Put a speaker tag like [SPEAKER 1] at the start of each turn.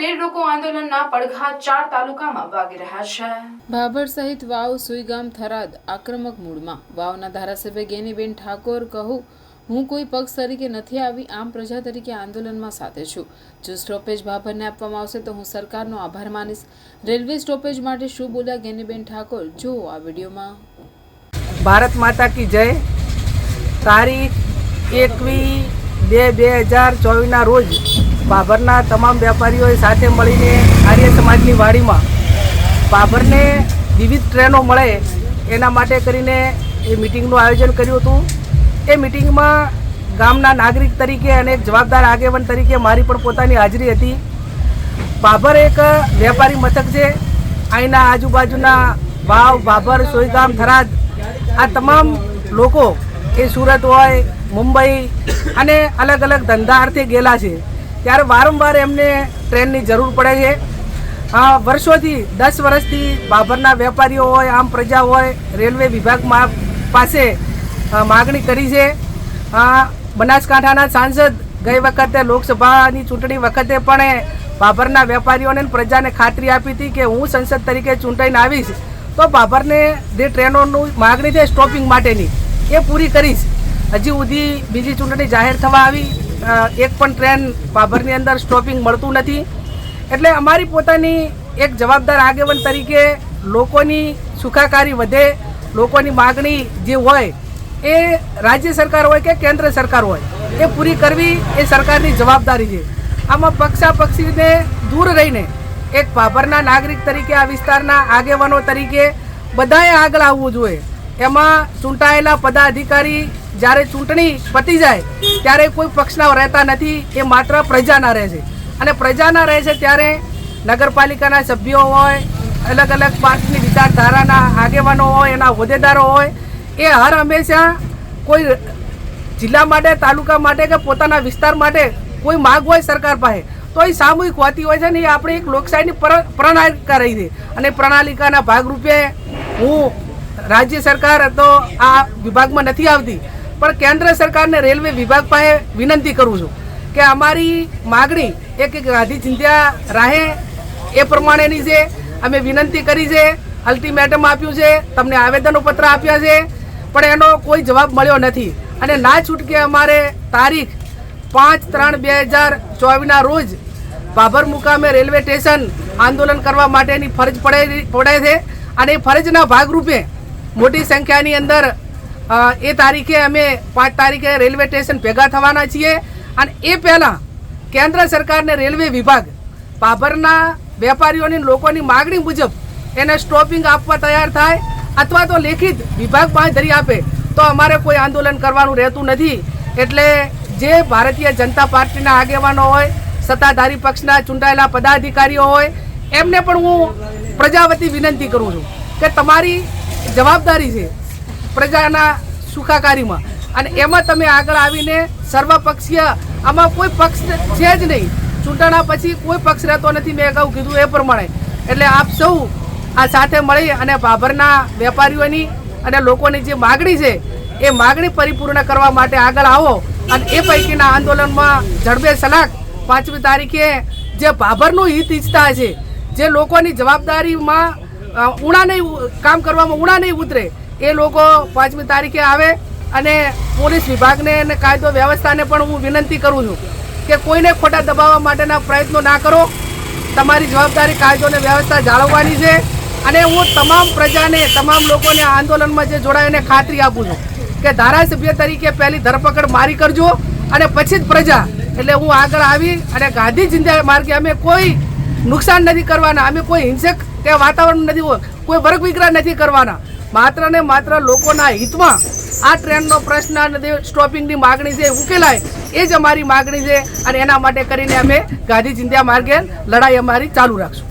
[SPEAKER 1] Rail રોકો આંદોલનના પડઘા ચાર તાલુકામાં વાગી રહ્યા છે.
[SPEAKER 2] ભાભર સહિત વાવ સુઈગામ થરાદ આક્રમક મૂડમાં વાવના ધારાસભ્ય ગેનીબેન ઠાકોર કહું હું કોઈ પક્ષ તરીકે નથી આવી આમ પ્રજા તરીકે આંદોલનમાં સાથે છું. જો સ્ટોપેજ ભાભરને આપવામાં આવશે તો હું સરકારનો આભાર માનીશ. રેલવે સ્ટોપેજ માટે શું બોલ્યા ગેનીબેન ઠાકોર? જુઓ આ વિડીયોમાં.
[SPEAKER 3] ભારત માતા કી જય. તારીખ એકવીસ બે બે હજાર ચોવીસના રોજ બાબરના તમામ વેપારીઓએ સાથે મળીને આર્ય સમાજની વાડીમાં બાબરને વિવિધ ટ્રેનો મળે એના માટે કરીને એ મિટિંગનું આયોજન કર્યું હતું. એ મિટિંગમાં ગામના નાગરિક તરીકે અને જવાબદાર આગેવાન તરીકે મારી પણ પોતાની હાજરી હતી. બાબર એક વેપારી મથક છે. અહીંના આજુબાજુના વાવ, બાબર સોયગામ થરાદ આ તમામ લોકો એ સુરત હોય, મુંબઈ અને અલગ અલગ ધંધા અર્થે ગયેલા છે. ત્યારે વારંવાર એમને ટ્રેનની જરૂર પડે છે. વર્ષોથી, દસ વર્ષથી બાબરના વેપારીઓ હોય, આમ પ્રજા હોય, રેલવે વિભાગમાં પાસે માગણી કરી છે. બનાસકાંઠાના સાંસદ ગઈ વખતે લોકસભાની ચૂંટણી વખતે પણ બાબરના વેપારીઓને પ્રજાને ખાતરી આપી હતી કે હું સંસદ તરીકે ચૂંટાઈને આવીશ, તો બાબરને જે ટ્રેનોનું માગણી છે સ્ટોપિંગ માટેની, એ પૂરી કરીશ. હજી સુધી બીજી ચૂંટણી જાહેર થવા આવી એક પણ ટ્રેન ભાભરની અંદર સ્ટોપિંગ મળતું નથી. એટલે અમારી પોતાની એક જવાબદાર આગેવાન તરીકે લોકોની સુખાકારી વધે, લોકોની માગણી જે હોય, એ રાજ્ય સરકાર હોય કે કેન્દ્ર સરકાર હોય, એ પૂરી કરવી એ સરકારની જવાબદારી છે. આમાં પક્ષાપક્ષીને દૂર રહીને એક ભાભરના નાગરિક તરીકે, આ વિસ્તારના આગેવાનો તરીકે બધાએ આગળ આવવું જોઈએ. એમાં ચૂંટાયેલા પદાધિકારી જ્યારે ચૂંટણી પતી જાય, ત્યારે કોઈ પક્ષના રહેતા નથી, એ માત્ર પ્રજાના રહે છે. અને પ્રજાના રહે છે ત્યારે નગરપાલિકાના સભ્યો હોય અલગ અલગ પાર્ટીની વિચારધારાના આગેવાનો હોય, એના હોદ્દેદારો હોય, એ હર હંમેશા કોઈ જિલ્લા માટે, તાલુકા માટે કે પોતાના વિસ્તાર માટે કોઈ માગ હોય સરકાર પાસે, તો એ સામૂહિક હોતી હોય છે ને એ આપણી એક લોકશાહીની પ્રણાલિકા રહી છે. અને પ્રણાલિકાના ભાગરૂપે હું રાજ્ય સરકાર તો આ વિભાગમાં નથી આવતી પણ કેન્દ્ર સરકારને રેલવે વિભાગ પાસે વિનંતી કરું છું કે અમારી માગણી એક એક ગાંધી ચિંધ્યા રાહે એ પ્રમાણેની છે. અમે વિનંતી કરી છે અલ્ટિમેટમ આપ્યું છે, તમને આવેદનપત્ર આપ્યા છે, પણ એનો કોઈ જવાબ મળ્યો નથી. અને ના છૂટકે અમારે તારીખ પાંચ ત્રણ બે હજાર ચોવીસના રોજ બાબર મુકામે રેલવે સ્ટેશન આંદોલન કરવા માટેની ફરજ પડે પડે છે. અને એ ફરજના ભાગરૂપે મોટી સંખ્યાની અંદર એ તારીખે અમે પાંચ તારીખે રેલવે સ્ટેશન ભેગા થવાના છીએ. અને એ પહેલાં કેન્દ્ર સરકારને રેલવે વિભાગ પાભરના વેપારીઓની લોકોની માગણી મુજબ એને સ્ટોપિંગ આપવા તૈયાર થાય અથવા તો લેખિત વિભાગ બાંધરી આપે, તો અમારે કોઈ આંદોલન કરવાનું રહેતું નથી. એટલે જે ભારતીય જનતા પાર્ટીના આગેવાનો હોય, સત્તાધારી પક્ષના ચૂંટાયેલા પદાધિકારીઓ હોય, એમને પણ હું પ્રજાવતી વિનંતી કરું છું કે તમારી જવાબદારી છે પ્રજાના સુખાકારીમાં. અને એમાં તમે આગળ આવીને સર્વપક્ષીય, આમાં કોઈ પક્ષ છે જ નહીં. ચૂંટણા પછી કોઈ પક્ષ રહેતો નથી, મેં અગાઉ કીધું એ પ્રમાણે. એટલે આપ સૌ આ સાથે મળી અને ભાભરના વેપારીઓની અને લોકોની જે માગણી છે, એ માગણી પરિપૂર્ણ કરવા માટે આગળ આવો. અને એ પૈકીના આંદોલનમાં ઝડપે સલાક પાંચમી તારીખે જે ભાભરનું હિત ઈચ્છતા છે, જે લોકોની જવાબદારીમાં ઉણા નહીં કામ કરવામાં ઉણા નહીં ઉતરે એ લોકો પાંચમી તારીખે આવે અને પોલીસ વિભાગને અને કાયદો વ્યવસ્થાને પણ હું વિનંતી કરું છું કે કોઈને ખોટા દબાવવા માટેના પ્રયત્નો ના કરો. તમારી જવાબદારી કાયદો અને વ્યવસ્થા જાળવવાની છે અને હું તમામ પ્રજાને, તમામ લોકોને આંદોલનમાં જે જોડાઈને ખાતરી આપું છું કે ધારાસભ્ય તરીકે પહેલી ધરપકડ મારી કરજો અને પછી જ પ્રજા, એટલે હું આગળ આવી અને ગાંધી જિંદા માર્ગે અમે કોઈ નુકસાન નથી કરવાના, અમે કોઈ હિંસક કે વાતાવરણ નથી કોઈ વર્ગ વિગ્રહ નથી કરવાના. માત્ર ને માત્ર લોકોના હિતમાં આ ટ્રેનનો પ્રશ્ન અને સ્ટોપિંગની માગણી છે ઉકેલાય, એ જ અમારી માગણી છે અને એના માટે કરીને અમે ગાંધી ચિંધ્યા માર્ગે લડાઈ અમારી ચાલુ રાખશું.